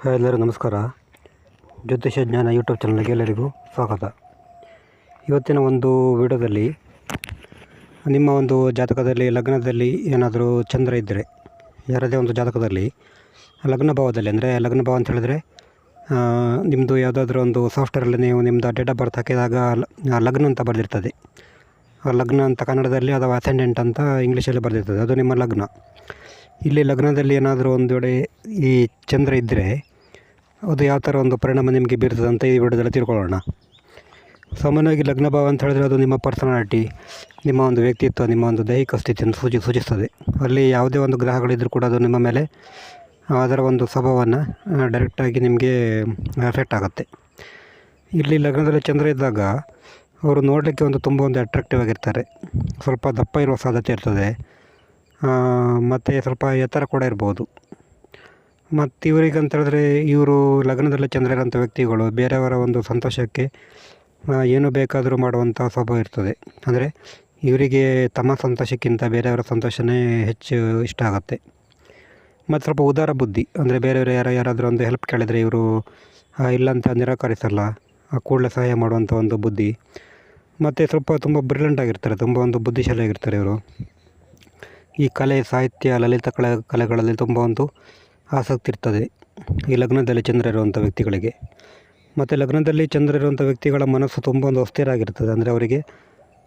Hi ಎಲ್ಲರಿಗೂ ನಮಸ್ಕಾರ. ಜ್ಯೋತಿಷ್ಯ ಜ್ಞಾನ ಯೂಟ್ಯೂಬ್ ಚಾನಲ್ಗೆ ಎಲ್ಲರಿಗೂ ಸ್ವಾಗತ. ಇವತ್ತಿನ ಒಂದು ವಿಡಿಯೋದಲ್ಲಿ ನಿಮ್ಮ ಒಂದು ಜಾತಕದಲ್ಲಿ, ಲಗ್ನದಲ್ಲಿ ಏನಾದರೂ ಚಂದ್ರ ಇದ್ದರೆ, ಯಾರದೇ ಒಂದು ಜಾತಕದಲ್ಲಿ, ಲಗ್ನ ಭಾವದಲ್ಲಿ ಅಂದರೆ ಲಗ್ನ ಭಾವ ಅಂತ ಹೇಳಿದ್ರೆ ನಿಮ್ಮದು ಯಾವುದಾದ್ರೂ ಒಂದು ಸಾಫ್ಟ್ವೇರಲ್ಲಿ ನೀವು ನಿಮ್ಮದು ಡೇಟ್ ಆಫ್ ಬರ್ತ್ ಹಾಕಿದಾಗ ಲಗ್ನ ಅಂತ ಬರೆದಿರ್ತದೆ. ಲಗ್ನ ಅಂತ ಕನ್ನಡದಲ್ಲಿ ಅಥವಾ ಅಸೆಂಡೆಂಟ್ ಅಂತ ಇಂಗ್ಲೀಷಲ್ಲಿ ಬರೆದಿರ್ತದೆ. ಅದು ನಿಮ್ಮ ಲಗ್ನ. ಇಲ್ಲಿ ಲಗ್ನದಲ್ಲಿ ಏನಾದರೂ ಒಂದು ವೇಳೆ ಈ ಚಂದ್ರ ಇದ್ದರೆ ಅದು ಯಾವ ಥರ ಒಂದು ಪರಿಣಾಮ ನಿಮಗೆ ಬೀರ್ತದೆ ಅಂತ ಈ ವಿಡಿಯೋದಲ್ಲಿ ತಿಳ್ಕೊಳ್ಳೋಣ. ಸಾಮಾನ್ಯವಾಗಿ ಲಗ್ನ ಭಾವ ಅಂತ ಹೇಳಿದ್ರೆ ಅದು ನಿಮ್ಮ ಪರ್ಸನಾಲಿಟಿ ನಿಮ್ಮ ಒಂದು ವ್ಯಕ್ತಿತ್ವ, ನಿಮ್ಮ ಒಂದು ದೈಹಿಕ ಸ್ಥಿತಿಯನ್ನು ಸೂಚಿ, ಸೂಚಿಸ್ತದೆ. ಅಲ್ಲಿ ಯಾವುದೇ ಒಂದು ಗ್ರಹಗಳಿದ್ದರೂ ಕೂಡ ಅದು ನಿಮ್ಮ ಮೇಲೆ ಅದರ ಒಂದು ಸ್ವಭಾವವನ್ನು ಡೈರೆಕ್ಟಾಗಿ ನಿಮಗೆ ಎಫೆಕ್ಟ್ ಆಗುತ್ತೆ. ಇಲ್ಲಿ ಲಗ್ನದಲ್ಲಿ ಚಂದ್ರ ಇದ್ದಾಗ ಅವರು ನೋಡಲಿಕ್ಕೆ ಒಂದು ತುಂಬ ಒಂದು ಅಟ್ರಾಕ್ಟಿವ್ ಆಗಿರ್ತಾರೆ. ಸ್ವಲ್ಪ ದಪ್ಪ ಇರುವ ಸಾಧ್ಯತೆ ಇರ್ತದೆ. ಮತ್ತು ಸ್ವಲ್ಪ ಎತ್ತರ ಕೂಡ ಇರ್ಬೋದು. ಮತ್ತು ಇವರಿಗೆ ಅಂತ ಹೇಳಿದ್ರೆ ಇವರು ಲಗ್ನದಲ್ಲಿ ಚಂದ್ರ ಇರೋಂಥ ವ್ಯಕ್ತಿಗಳು, ಬೇರೆಯವರ ಒಂದು ಸಂತೋಷಕ್ಕೆ ಏನು ಬೇಕಾದರೂ ಮಾಡುವಂಥ ಸ್ವಭಾವ ಇರ್ತದೆ. ಅಂದರೆ ಇವರಿಗೆ ತಮ್ಮ ಸಂತೋಷಕ್ಕಿಂತ ಬೇರೆಯವರ ಸಂತೋಷನೇ ಹೆಚ್ಚು ಇಷ್ಟ ಆಗುತ್ತೆ. ಮತ್ತು ಸ್ವಲ್ಪ ಉದಾರ ಬುದ್ಧಿ, ಅಂದರೆ ಬೇರೆಯವರು ಯಾರು ಯಾರಾದರೂ ಒಂದು ಹೆಲ್ಪ್ ಕೇಳಿದರೆ ಇವರು ಇಲ್ಲಂತ ನಿರಾಕರಿಸಲ್ಲ ಕೂಡಲೇ ಸಹಾಯ ಮಾಡುವಂಥ ಒಂದು ಬುದ್ಧಿ. ಮತ್ತು ಸ್ವಲ್ಪ ತುಂಬ ಬ್ರಿಲಿಯಂಟ್ ಆಗಿರ್ತಾರೆ, ತುಂಬ ಒಂದು ಬುದ್ಧಿಶಾಲಿ ಆಗಿರ್ತಾರೆ ಇವರು. ಈ ಕಲೆ, ಸಾಹಿತ್ಯ, ಲಲಿತ ಕಲೆ, ಕಲೆಗಳಲ್ಲಿ ತುಂಬ ಒಂದು ಆಸಕ್ತಿ ಇರ್ತದೆ. ಈ ಲಗ್ನದಲ್ಲಿ ಚಂದ್ರ ಇರುವಂಥ ವ್ಯಕ್ತಿಗಳಿಗೆ. ಮತ್ತು ಲಗ್ನದಲ್ಲಿ ಚಂದ್ರ ಇರುವಂಥ ವ್ಯಕ್ತಿಗಳ ಮನಸ್ಸು ತುಂಬ ಒಂದು ಅಸ್ಥಿರ ಆಗಿರ್ತದೆ. ಅಂದರೆ ಅವರಿಗೆ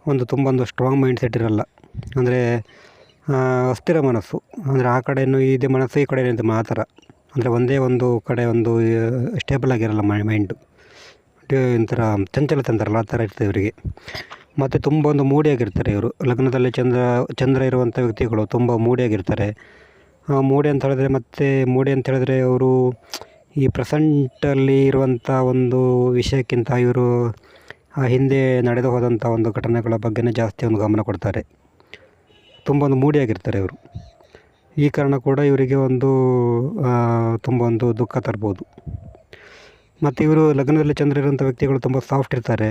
ಒಂದು ತುಂಬ ಒಂದು ಸ್ಟ್ರಾಂಗ್ ಮೈಂಡ್ ಸೆಟ್ ಇರಲ್ಲ. ಅಂದರೆ ಅಸ್ಥಿರ ಮನಸ್ಸು. ಅಂದರೆ ಆ ಕಡೆಯೂ ಇದೆ ಮನಸ್ಸು, ಈ ಕಡೆ ಇದೆ ಆ ಥರ ಅಂದರೆ ಒಂದೇ ಒಂದು ಕಡೆ ಒಂದು ಸ್ಟೇಬಲ್ ಆಗಿರಲ್ಲ ಮೈಂಡು ಒಂಥರ ಚಂಚಲ ಅಂತಾರಲ್ಲ, ಆ ಥರ ಇರ್ತದೆ ಇವರಿಗೆ ಮತ್ತು ತುಂಬ ಒಂದು ಮೂಡಿಯಾಗಿರ್ತಾರೆ ಇವರು. ಲಗ್ನದಲ್ಲಿ ಚಂದ್ರ ಚಂದ್ರ ಇರುವಂಥ ವ್ಯಕ್ತಿಗಳು ತುಂಬ ಮೂಡಿಯಾಗಿರ್ತಾರೆ. ಮೂಡಿ ಅಂತ ಹೇಳಿದ್ರೆ ಮತ್ತು ಮೂಡಿ ಅಂತ ಹೇಳಿದ್ರೆ ಅವರು ಈ ಪ್ರೆಸೆಂಟಲ್ಲಿ ಇರುವಂಥ ಒಂದು ವಿಷಯಕ್ಕಿಂತ ಇವರು ಆ ಹಿಂದೆ ನಡೆದು ಹೋದಂಥ ಒಂದು ಘಟನೆಗಳ ಬಗ್ಗೆನೇ ಜಾಸ್ತಿ ಒಂದು ಗಮನ ಕೊಡ್ತಾರೆ. ತುಂಬ ಒಂದು ಮೂಡಿಯಾಗಿರ್ತಾರೆ ಇವರು. ಈ ಕಾರಣ ಕೂಡ ಇವರಿಗೆ ಒಂದು ತುಂಬ ಒಂದು ದುಃಖ ತರ್ಬೋದು. ಮತ್ತು ಇವರು ಲಗ್ನದಲ್ಲಿ ಚಂದ್ರ ಇರುವಂಥ ವ್ಯಕ್ತಿಗಳು ತುಂಬ ಸಾಫ್ಟ್ ಇರ್ತಾರೆ.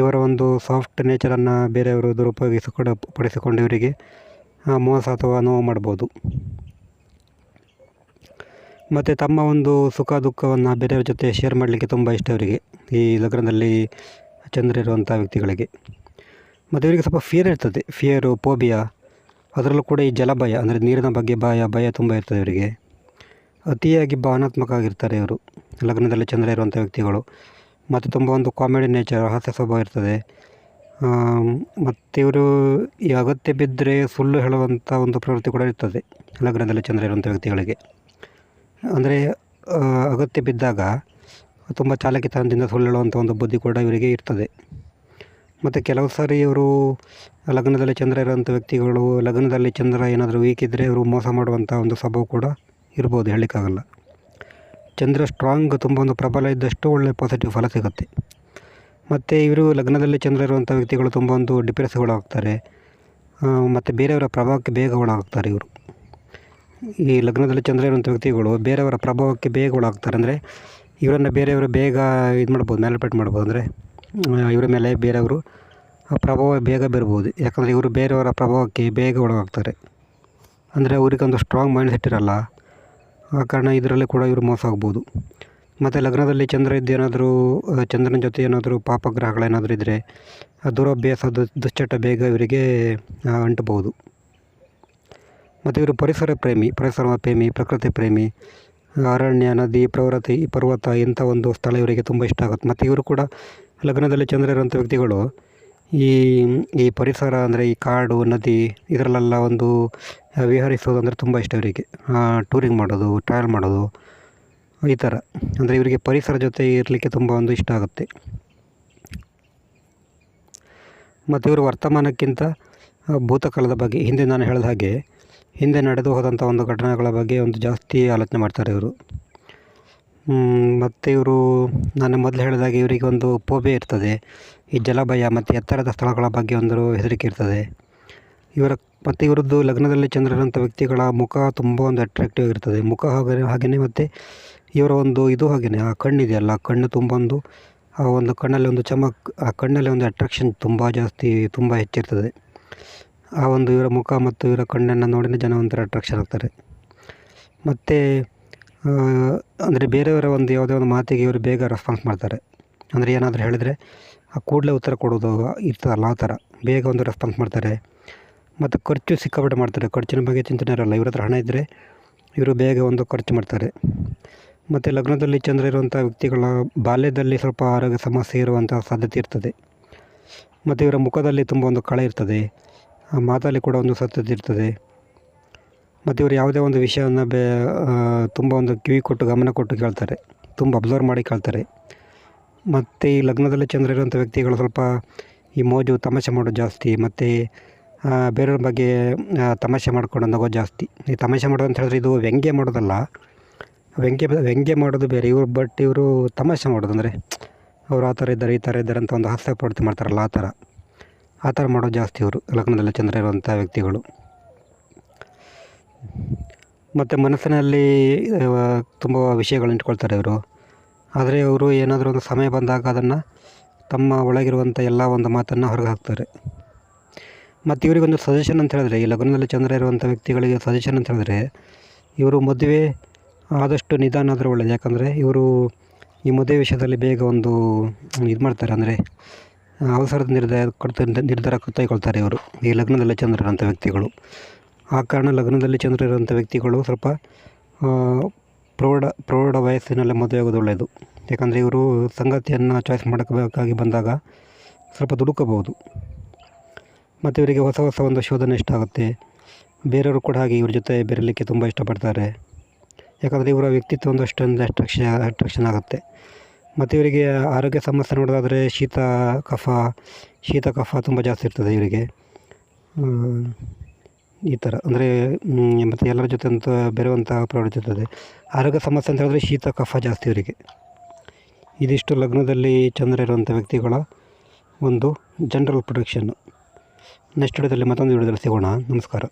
ಇವರ ಒಂದು ಸಾಫ್ಟ್ ನೇಚರನ್ನು ಬೇರೆಯವರು ದುರುಪಯೋಗಿಸಿಕೊಂಡು ಪಡಿಸಿಕೊಂಡು ಇವರಿಗೆ ಮೋಸ ಅಥವಾ ನೋವು ಮಾಡ್ಬೋದು. ಮತ್ತು ತಮ್ಮ ಒಂದು ಸುಖ ದುಃಖವನ್ನು ಬೇರೆಯವ್ರ ಜೊತೆ ಶೇರ್ ಮಾಡಲಿಕ್ಕೆ ತುಂಬ ಇಷ್ಟ ಇವರಿಗೆ ಈ ಲಗ್ನದಲ್ಲಿ ಚಂದ್ರ ಇರುವಂಥ ವ್ಯಕ್ತಿಗಳಿಗೆ. ಮತ್ತು ಇವರಿಗೆ ಸ್ವಲ್ಪ ಫಿಯರ್ ಇರ್ತದೆ ಫಿಯರು ಪೋಬಿಯಾ ಅದರಲ್ಲೂ ಕೂಡ ಈ ಜಲಭಯ, ಅಂದರೆ ನೀರಿನ ಬಗ್ಗೆ ಭಯ ಭಯ ತುಂಬ ಇರ್ತದೆ ಇವರಿಗೆ ಅತಿಯಾಗಿ ಭಾವನಾತ್ಮಕ ಆಗಿರ್ತಾರೆ ಇವರು. ಲಗ್ನದಲ್ಲಿ ಚಂದ್ರ ಇರುವಂಥ ವ್ಯಕ್ತಿಗಳು. ಮತ್ತು ತುಂಬ ಒಂದು ಕಾಮಿಡಿ ನೇಚರ್ ಹಾಸ್ಯ ಸ್ವಭಾವ ಇರ್ತದೆ. ಮತ್ತು ಇವರು ಈ ಅಗತ್ಯ ಬಿದ್ದರೆ ಸುಳ್ಳು ಹೇಳುವಂಥ ಒಂದು ಪ್ರವೃತ್ತಿ ಕೂಡ ಇರ್ತದೆ ಲಗ್ನದಲ್ಲಿ ಚಂದ್ರ ಇರುವಂಥ ವ್ಯಕ್ತಿಗಳಿಗೆ. ಅಂದರೆ ಅಗತ್ಯ ಬಿದ್ದಾಗ ತುಂಬ ಚಾಲಕಿತನದಿಂದ ಸುಳ್ಳು ಹೇಳುವಂಥ ಒಂದು ಬುದ್ಧಿ ಕೂಡ ಇವರಿಗೆ ಇರ್ತದೆ. ಮತ್ತು ಕೆಲವು ಸಾರಿ ಇವರು ಲಗ್ನದಲ್ಲಿ ಚಂದ್ರ ಇರುವಂಥ ವ್ಯಕ್ತಿಗಳು, ಲಗ್ನದಲ್ಲಿ ಚಂದ್ರ ಏನಾದರೂ ವೀಕ್ ಇದ್ದರೆ ಇವರು ಮೋಸ ಮಾಡುವಂಥ ಒಂದು ಸ್ವಭಾವ ಕೂಡ ಇರ್ಬೋದು, ಹೇಳಲಿಕ್ಕಾಗಲ್ಲ. ಚಂದ್ರ ಸ್ಟ್ರಾಂಗ್ ತುಂಬ ಒಂದು ಪ್ರಬಲ ಇದ್ದಷ್ಟು ಒಳ್ಳೆ ಪಾಸಿಟಿವ್ ಫಲ ಸಿಗುತ್ತೆ. ಮತ್ತು ಇವರು ಲಗ್ನದಲ್ಲಿ ಚಂದ್ರ ಇರುವಂಥ ವ್ಯಕ್ತಿಗಳು ತುಂಬ ಒಂದು ಡಿಪ್ರೆಸ್ಗೊಳಾಗ್ತಾರೆ ಮತ್ತು ಬೇರೆಯವರ ಪ್ರಭಾವಕ್ಕೆ ಬೇಗ ಒಳಗಾಗ್ತಾರೆ ಇವರು. ಈ ಲಗ್ನದಲ್ಲಿ ಚಂದ್ರ ಇರುವಂಥ ವ್ಯಕ್ತಿಗಳು ಬೇರೆಯವರ ಪ್ರಭಾವಕ್ಕೆ ಬೇಗ ಒಳಗಾಗ್ತಾರೆ ಅಂದರೆ ಇವರನ್ನು ಬೇರೆಯವರು ಬೇಗ ಇದು ಮಾಡ್ಬೋದು, ಮ್ಯಾಲಿಪೇಟ್ ಮಾಡ್ಬೋದು ಅಂದರೆ ಇವರ ಮೇಲೆ ಬೇರೆಯವರು ಪ್ರಭಾವ ಬೇಗ ಬೀರ್ಬೋದು. ಯಾಕಂದರೆ ಇವರು ಬೇರೆಯವರ ಪ್ರಭಾವಕ್ಕೆ ಬೇಗ ಒಳಗಾಗ್ತಾರೆ ಅಂದರೆ ಅವರಿಗೊಂದು ಸ್ಟ್ರಾಂಗ್ ಮೈಂಡ್ ಸೆಟ್ ಇರಲ್ಲ. ಆ ಕಾರಣ ಇದರಲ್ಲೇ ಕೂಡ ಇವರು ಮೋಸ ಆಗ್ಬೋದು. ಮತ್ತು ಲಗ್ನದಲ್ಲಿ ಚಂದ್ರ ಇದ್ದೇನಾದರೂ ಚಂದ್ರನ ಜೊತೆ ಏನಾದರೂ ಪಾಪಗ್ರಹಗಳೇನಾದರೂ ಇದ್ದರೆ ಆ, ದುರಭ್ಯಾಸ ದುಶ್ಚಟ ಬೇಗ ಇವರಿಗೆ ಅಂಟಬಹುದು. ಮತ್ತು ಇವರು ಪರಿಸರ ಪ್ರೇಮಿ ಪರಿಸರ ಪ್ರೇಮಿ, ಪ್ರಕೃತಿ ಪ್ರೇಮಿ, ಅರಣ್ಯ, ನದಿ, ಪ್ರವೃತ್ತಿ, ಪರ್ವತ, ಇಂಥ ಒಂದು ಸ್ಥಳ ಇವರಿಗೆ ತುಂಬ ಇಷ್ಟ ಆಗುತ್ತೆ. ಮತ್ತು ಇವರು ಕೂಡ ಲಗ್ನದಲ್ಲಿ ಚಂದ್ರ ಇರುವಂಥ ವ್ಯಕ್ತಿಗಳು ಈ ಈ ಪರಿಸರ ಅಂದರೆ ಈ ಕಾಡು, ನದಿ ಇದರಲ್ಲೆಲ್ಲ ಒಂದು ವಿಹರಿಸೋದು ಅಂದರೆ ತುಂಬ ಇಷ್ಟ ಇವರಿಗೆ ಟೂರಿಂಗ್ ಮಾಡೋದು ಟ್ರಾವೆಲ್ ಮಾಡೋದು, ಈ ಥರ ಅಂದರೆ ಇವರಿಗೆ ಪರಿಸರ ಜೊತೆ ಇರಲಿಕ್ಕೆ ತುಂಬ ಒಂದು ಇಷ್ಟ ಆಗುತ್ತೆ. ಮತ್ತು ಇವರು ವರ್ತಮಾನಕ್ಕಿಂತ ಭೂತಕಾಲದ ಬಗ್ಗೆ, ಹಿಂದೆ ನಾನು ಹೇಳಿದ ಹಾಗೆ, ಹಿಂದೆ ನಡೆದು ಹೋದಂಥ ಒಂದು ಘಟನೆಗಳ ಬಗ್ಗೆ ಒಂದು ಜಾಸ್ತಿ ಆಲೋಚನೆ ಮಾಡ್ತಾರೆ ಇವರು. ಮತ್ತು ಇವರು, ನಾನು ಮೊದಲು ಹೇಳಿದಾಗೆ ಇವರಿಗೆ ಒಂದು ಪೋಬೆ ಇರ್ತದೆ. ಈ ಜಲಭಯ ಮತ್ತು ಎತ್ತರದ ಸ್ಥಳಗಳ ಬಗ್ಗೆ ಒಂದು ಹೆದರಿಕೆ ಇರ್ತದೆ. ಇವರ ಮತ್ತು ಇವರದ್ದು ಲಗ್ನದಲ್ಲಿ ಚಂದ್ರರಂಥ ವ್ಯಕ್ತಿಗಳ ಮುಖ ತುಂಬ ಒಂದು ಅಟ್ರಾಕ್ಟಿವ್ ಆಗಿರ್ತದೆ. ಮುಖ ಹಾಗೆ ಹಾಗೆಯೇ ಮತ್ತು ಇವರ ಒಂದು ಇದು ಹಾಗೆಯೇ ಆ ಕಣ್ಣಿದೆಯಲ್ಲ ಆ ಕಣ್ಣು ತುಂಬ ಒಂದು, ಆ ಒಂದು ಕಣ್ಣಲ್ಲಿ ಒಂದು ಚಮಕ್, ಆ ಕಣ್ಣಲ್ಲಿ ಒಂದು ಅಟ್ರಾಕ್ಷನ್ ತುಂಬ ಜಾಸ್ತಿ, ತುಂಬ ಹೆಚ್ಚಿರ್ತದೆ. ಆ ಒಂದು ಇವರ ಮುಖ ಮತ್ತು ಇವರ ಕಣ್ಣನ್ನು ನೋಡಿದ ಜನ ಒಂಥರ ಅಟ್ರಾಕ್ಷನ್ ಆಗ್ತಾರೆ. ಮತ್ತು ಅಂದರೆ ಬೇರೆಯವರ ಒಂದು ಯಾವುದೇ ಒಂದು ಮಾತಿಗೆ ಇವರು ಬೇಗ ರೆಸ್ಪಾನ್ಸ್ ಮಾಡ್ತಾರೆ. ಅಂದರೆ ಏನಾದರೂ ಹೇಳಿದರೆ ಆ ಕೂಡಲೇ ಉತ್ತರ ಕೊಡೋದು ಇರ್ತದಲ್ಲ ಆ ಥರ. ಬೇಗ ಒಂದು ರೆಸ್ಪಾನ್ಸ್ ಮಾಡ್ತಾರೆ. ಮತ್ತು ಖರ್ಚು ಸಿಕ್ಕಾಪಟ್ಟೆ ಮಾಡ್ತಾರೆ. ಖರ್ಚಿನ ಬಗ್ಗೆ ಚಿಂತನೆ ಇರೋಲ್ಲ. ಇವ್ರ ಹತ್ರ ಹಣ ಇದ್ದರೆ ಇವರು ಬೇಗ ಒಂದು ಖರ್ಚು ಮಾಡ್ತಾರೆ. ಮತ್ತು ಲಗ್ನದಲ್ಲಿ ಚಂದ್ರ ಇರುವಂಥ ವ್ಯಕ್ತಿಗಳ ಬಾಲ್ಯದಲ್ಲಿ ಸ್ವಲ್ಪ ಆರೋಗ್ಯ ಸಮಸ್ಯೆ ಇರುವಂಥ ಸಾಧ್ಯತೆ ಇರ್ತದೆ. ಮತ್ತು ಇವರ ಮುಖದಲ್ಲಿ ತುಂಬ ಒಂದು ಕಳೆ ಇರ್ತದೆ. ಆ ಮಾತಲ್ಲಿ ಕೂಡ ಒಂದು ಸತ್ಯತೆ ಇರ್ತದೆ. ಮತ್ತು ಇವರು ಯಾವುದೇ ಒಂದು ವಿಷಯವನ್ನು ಬೇ ತುಂಬ ಒಂದು ಕಿವಿ ಕೊಟ್ಟು ಗಮನ ಕೊಟ್ಟು ಕೇಳ್ತಾರೆ. ತುಂಬ ಅಬ್ಸರ್ವ್ ಮಾಡಿ ಕೇಳ್ತಾರೆ. ಮತ್ತು ಈ ಲಗ್ನದಲ್ಲಿ ಚಂದ್ರ ಇರುವಂಥ ವ್ಯಕ್ತಿಗಳು ಸ್ವಲ್ಪ ಈ ಮೋಜು ತಮಾಷೆ ಮಾಡೋದು ಜಾಸ್ತಿ, ಮತ್ತು ಬೇರೆಯವ್ರ ಬಗ್ಗೆ ತಮಾಷೆ ಮಾಡ್ಕೊಂಡು ನಗೋ ಜಾಸ್ತಿ. ಈ ತಮಾಷೆ ಮಾಡೋದು ಅಂತ ಹೇಳಿದ್ರೆ ಇದು ವ್ಯಂಗ್ಯ ಮಾಡೋದಲ್ಲ. ವ್ಯಂಗ್ಯ ವ್ಯಂಗ್ಯ ಮಾಡೋದು ಬೇರೆ. ಇವರು, ಬಟ್ ಇವರು ತಮಾಷೆ ಮಾಡೋದು ಅಂದರೆ, ಅವ್ರು ಆ ಥರ ಇದ್ದಾರೆ, ಈ ಥರ ಇದ್ದಾರೆ ಅಂತ ಒಂದು ಹಾಸ್ಯ ಪಡ್ತಿ ಮಾಡ್ತಾರಲ್ಲ ಆ ಥರ. ಆ ಥರ ಮಾಡೋದು ಜಾಸ್ತಿ ಇವರು ಲಗ್ನದಲ್ಲಿ ಚಂದ್ರ ಇರುವಂಥ ವ್ಯಕ್ತಿಗಳು. ಮತ್ತು ಮನಸ್ಸಿನಲ್ಲಿ ತುಂಬ ವಿಷಯಗಳನ್ನ ಇಟ್ಕೊಳ್ತಾರೆ ಇವರು. ಆದರೆ ಅವರು ಏನಾದರೂ ಒಂದು ಸಮಯ ಬಂದಾಗ ಅದನ್ನು ತಮ್ಮ ಒಳಗಿರುವಂಥ ಎಲ್ಲ ಒಂದು ಮಾತನ್ನು ಹೊರಗೆ ಹಾಕ್ತಾರೆ. ಮತ್ತು ಇವರಿಗೊಂದು ಸಜೆಷನ್ ಅಂತ ಹೇಳಿದ್ರೆ, ಈ ಲಗ್ನದಲ್ಲಿ ಚಂದ್ರ ಇರುವಂಥ ವ್ಯಕ್ತಿಗಳಿಗೆ ಸಜೆಷನ್ ಅಂತ ಹೇಳಿದ್ರೆ, ಇವರು ಮದುವೆ ಆದಷ್ಟು ನಿಧಾನ ಆದರೆ ಒಳ್ಳೆಯದು ಯಾಕಂದರೆ ಇವರು ಈ ಮದುವೆ ವಿಷಯದಲ್ಲಿ ಬೇಗ ಒಂದು ಇದು ಮಾಡ್ತಾರೆ. ಅಂದರೆ ಅವಸರದ ನಿರ್ಧಾರ ಕೊಡ್ತ, ನಿರ್ಧಾರ ತೆಗೆದುಕೊಳ್ತಾರೆ ಇವರು, ಈ ಲಗ್ನದಲ್ಲಿ ಚಂದ್ರ ಇರುವಂಥ ವ್ಯಕ್ತಿಗಳು. ಆ ಕಾರಣ ಲಗ್ನದಲ್ಲಿ ಚಂದ್ರ ಇರುವಂಥ ವ್ಯಕ್ತಿಗಳು ಸ್ವಲ್ಪ ಪ್ರೌಢ ಪ್ರೌಢ ವಯಸ್ಸಿನಲ್ಲೇ ಮದುವೆ ಆಗೋದು ಒಳ್ಳೆಯದು. ಯಾಕಂದರೆ ಇವರು ಸಂಗತಿಯನ್ನು ಚಾಯ್ಸ್ ಮಾಡಬೇಕಾಗಿ ಬಂದಾಗ ಸ್ವಲ್ಪ ದುಡುಕಬಹುದು. ಮತ್ತು ಇವರಿಗೆ ಹೊಸ ಹೊಸ ಒಂದು ಶೋಧನೆ ಇಷ್ಟ ಆಗುತ್ತೆ. ಬೇರೆಯವರು ಕೂಡ ಹಾಗೆ ಇವ್ರ ಜೊತೆ ಬೆರಲಿಕ್ಕೆ ತುಂಬ ಇಷ್ಟಪಡ್ತಾರೆ. ಯಾಕಂದರೆ ಇವರ ವ್ಯಕ್ತಿತ್ವ ಒಂದು ಅಷ್ಟೊಂದು ಅಟ್ರಾಕ್ಷನ್ ಅಟ್ರಾಕ್ಷನ್ ಆಗುತ್ತೆ. ಮತ್ತು ಇವರಿಗೆ ಆರೋಗ್ಯ ಸಮಸ್ಯೆ ನೋಡೋದಾದರೆ ಶೀತ, ಕಫ ಶೀತ, ಕಫ ತುಂಬ ಜಾಸ್ತಿ ಇರ್ತದೆ ಇವರಿಗೆ. ಈ ಥರ. ಅಂದರೆ ಮತ್ತು ಎಲ್ಲರ ಜೊತೆ ಅಂತ ಬೆರೆಯುವಂಥ ಪ್ರವೃತ್ತಿ ಇರ್ತದೆ ಆರೋಗ್ಯ ಸಮಸ್ಯೆ ಅಂತ ಹೇಳಿದ್ರೆ ಶೀತ, ಕಫ ಜಾಸ್ತಿ ಅವರಿಗೆ. ಇದಿಷ್ಟು ಲಗ್ನದಲ್ಲಿ ಚಂದ್ರ ಇರುವಂಥ ವ್ಯಕ್ತಿಗಳ ಒಂದು ಜನರಲ್ ಪ್ರೊಡಕ್ಷನ್ನು ನೆಕ್ಸ್ಟ್ ವಿಡಿಯೋದಲ್ಲಿ ಮತ್ತೊಂದು ವಿಡಿಯೋದಲ್ಲಿ ಸಿಗೋಣ. ನಮಸ್ಕಾರ.